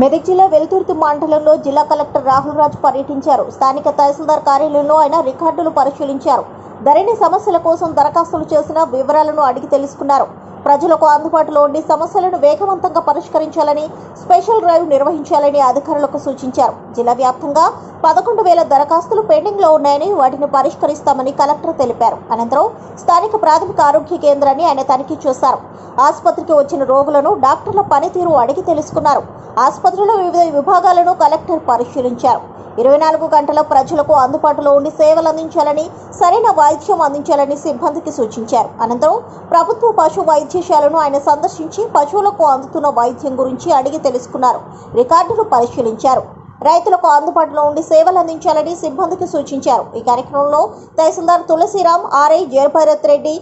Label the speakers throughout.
Speaker 1: మెదక్ జిల్లా వెలుతుర్తి మండలంలో జిల్లా కలెక్టర్ రాహుల్ రాజ్ పర్యటించారు. స్థానిక తహసీల్దార్ కార్యాలయంలో ఆయన రికార్డులు పరిశీలించారు. ధరణి సమస్యల కోసం దరఖాస్తులు చేసిన వివరాలను అడిగి తెలుసుకున్నారు. ప్రజలకు అందుబాటులో ఉండి సమస్యలను వేగవంతంగా పరిష్కరించాలని స్పెషల్ డ్రైవ్ నిర్వహించాలని అధికారులకు సూచించారు. జిల్లా వ్యాప్తంగా పదకొండు వేల దరఖాస్తులు పెండింగ్లో ఉన్నాయని వాటిని పరిష్కరిస్తామని కలెక్టర్ తెలిపారు. అనంతరం స్థానిక ప్రాథమిక ఆరోగ్య కేంద్రాన్ని ఆయన తనిఖీ చేశారు. ఆసుపత్రికి వచ్చిన రోగులను డాక్టర్ల పనితీరు అడిగి తెలుసుకున్నారు. ఆసుపత్రిలో వివిధ విభాగాలను కలెక్టర్ పరిశీలించారు. ఇరవై నాలుగు గంటల ప్రజలకు అందుబాటులో ఉండి సేవలు అందించాలని సరైన వైద్యం అందించాలని సిబ్బందికి సూచించారు. అనంతరం ప్రభుత్వ పశు వైద్యశాలను ఆయన సందర్శించి పశువులకు అందుతున్న వైద్యం గురించి అడిగి తెలుసుకున్నారు. రికార్డులు పరిశీలించారు. రైతులకు అందుబాటులో ఉండి సేవలు అందించాలని సిబ్బందికి సూచించారు. ఈ కార్యక్రమంలో తహసీల్దార్ తులసిరామ్ ఆర్ఐ జయభైరత్ రెడ్డి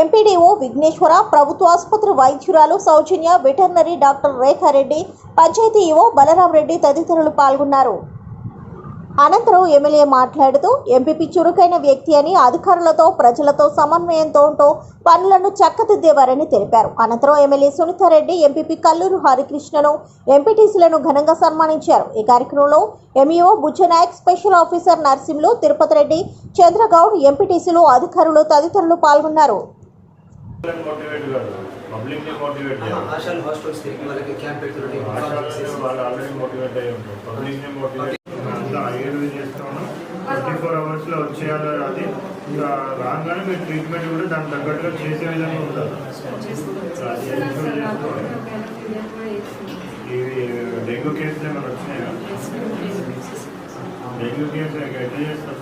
Speaker 1: ఎంపీడీఓ విఘ్నేశ్వర ప్రభుత్వ ఆసుపత్రి వైద్యురాలు Soujanya veterinary doctor Rekha Reddy panchayat EO Balaram Reddy తదితరులు పాల్గొన్నారు. అనంతరం ఎమ్మెల్యే మాట్లాడుతూ ఎంపీపీ చురుకైన వ్యక్తి అని అధికారులతో ప్రజలతో సమన్వయంతో ఉంటూ పనులను చక్కదిద్దేవారని తెలిపారు. అనంతరం ఎమ్మెల్యే సునీతారెడ్డి ఎంపీపీ కల్లూరు హరికృష్ణను ఎంపీటీసీలను ఘనంగా సన్మానించారు. ఈ కార్యక్రమంలో MEO Bujjanayak special officer Narsimlu Tirupati Reddy Chandragoud ఎంపీటీసీలు అధికారులు తదితరులు పాల్గొన్నారు.
Speaker 2: మోటివేట్ కాదు. పబ్లిక్ని మోటివేట్ చేయాలి.
Speaker 3: ఆశాలు హాస్టల్స్ తిరిగి వాళ్ళకి క్యాంప్ పెడుతుంటే
Speaker 2: ఆశాలు వాళ్ళు ఆల్రెడీ మోటివేట్ అయ్యి ఉంటారు. పబ్లిక్ని మోటివేట్ అంతా ఐదు చేస్తాను ట్వంటీ ఫోర్ అవర్స్లో వచ్చేయాలి అది ఇంకా రాగానే మీరు ట్రీట్మెంట్ కూడా దాని తగ్గట్టుగా చేసే విధంగా చేసుకోవాలి. ఇవి డెంగ్యూ కేసులు ఏమైనా వచ్చినాయా? డెంగ్యూ కేసు ఎట్లా చేస్తారు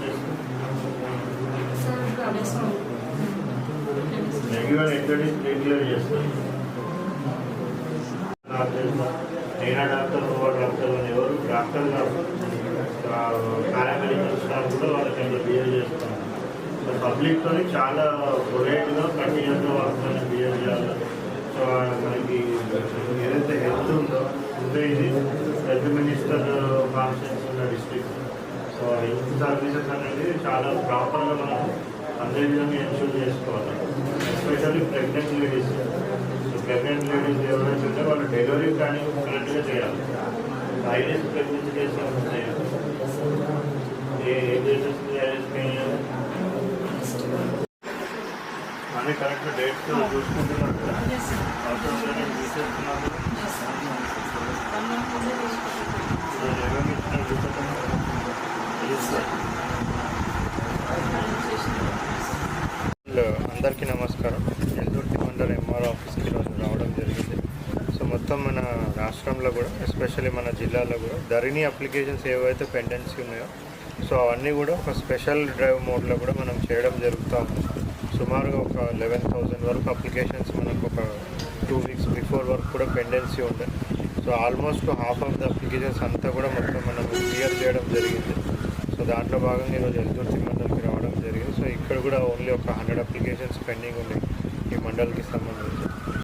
Speaker 2: డెంగ్యూ ఎట్లా క్లియర్ చేస్తారు? నాకు తెలుసు నేనా డాక్టర్ నువ్వు డాక్టర్ అని ఎవరు? డాక్టర్ కాదు. పారామెడికల్ స్టాఫ్ కూడా వాళ్ళకి అట్లా బిహేవ్ చేస్తున్నారు పబ్లిక్తో చాలా పొలైట్గా కంటిన్యూస్గా వాళ్ళతో బిహేవ్ చేయాలి. సో మనకి ఏదైతే హెల్త్ ఉందో ఉందో ఇది హెల్త్ మినిస్టర్ కాన్ఫరెన్స్ ఉన్న డిస్ట్రిక్ట్ సో హెల్త్ సర్వీసెస్ అనేది చాలా ప్రాపర్గా మనం అదే విధంగా ఎన్షూర్ చేసుకోవాలి. Especially pregnant ladies so pregnant ladies ఎవరైతే ఉంటే వాళ్ళు డెలివరీ ప్లానింగ్ కరెక్ట్గా చేయాలి. హైనెస్ ప్రెగ్నెన్సీ కేసులు అన్ని కరెక్ట్ డేట్స్ చూసుకుంటున్నారు అవసరం లేని తీసేస్తున్నారు. ఇచ్చిన అందరికీ నమస్కారం. ఎల్దుర్తి మండల ఎంఆర్ ఆఫీస్కి ఈరోజు రావడం జరిగింది. మొత్తం మన రాష్ట్రంలో కూడా ఎస్పెషల్లీ మన జిల్లాలో కూడా ధరణి అప్లికేషన్స్ ఏవైతే పెండెన్సీ ఉన్నాయో సో అవన్నీ కూడా ఒక స్పెషల్ డ్రైవ్ మోడ్లో కూడా మనం చేయడం జరుగుతూ ఉంది. సుమారుగా ఒక లెవెన్ థౌజండ్ వరకు అప్లికేషన్స్ మనకు ఒక టూ వీక్స్ బిఫోర్ వరకు కూడా పెండెన్సీ ఉండే so almost half of the applications అంతా కూడా మొత్తం మనం క్లియర్ చేయడం జరిగింది. సో దాంట్లో భాగంగా ఈరోజు ఎల్దుర్తి మండలికి రావడం జరిగింది. సో ఇక్కడ కూడా ఓన్లీ ఒక హండ్రెడ్ అప్లికేషన్స్ పెండింగ్ ఉన్నాయి ఈ మండలికి సంబంధించి.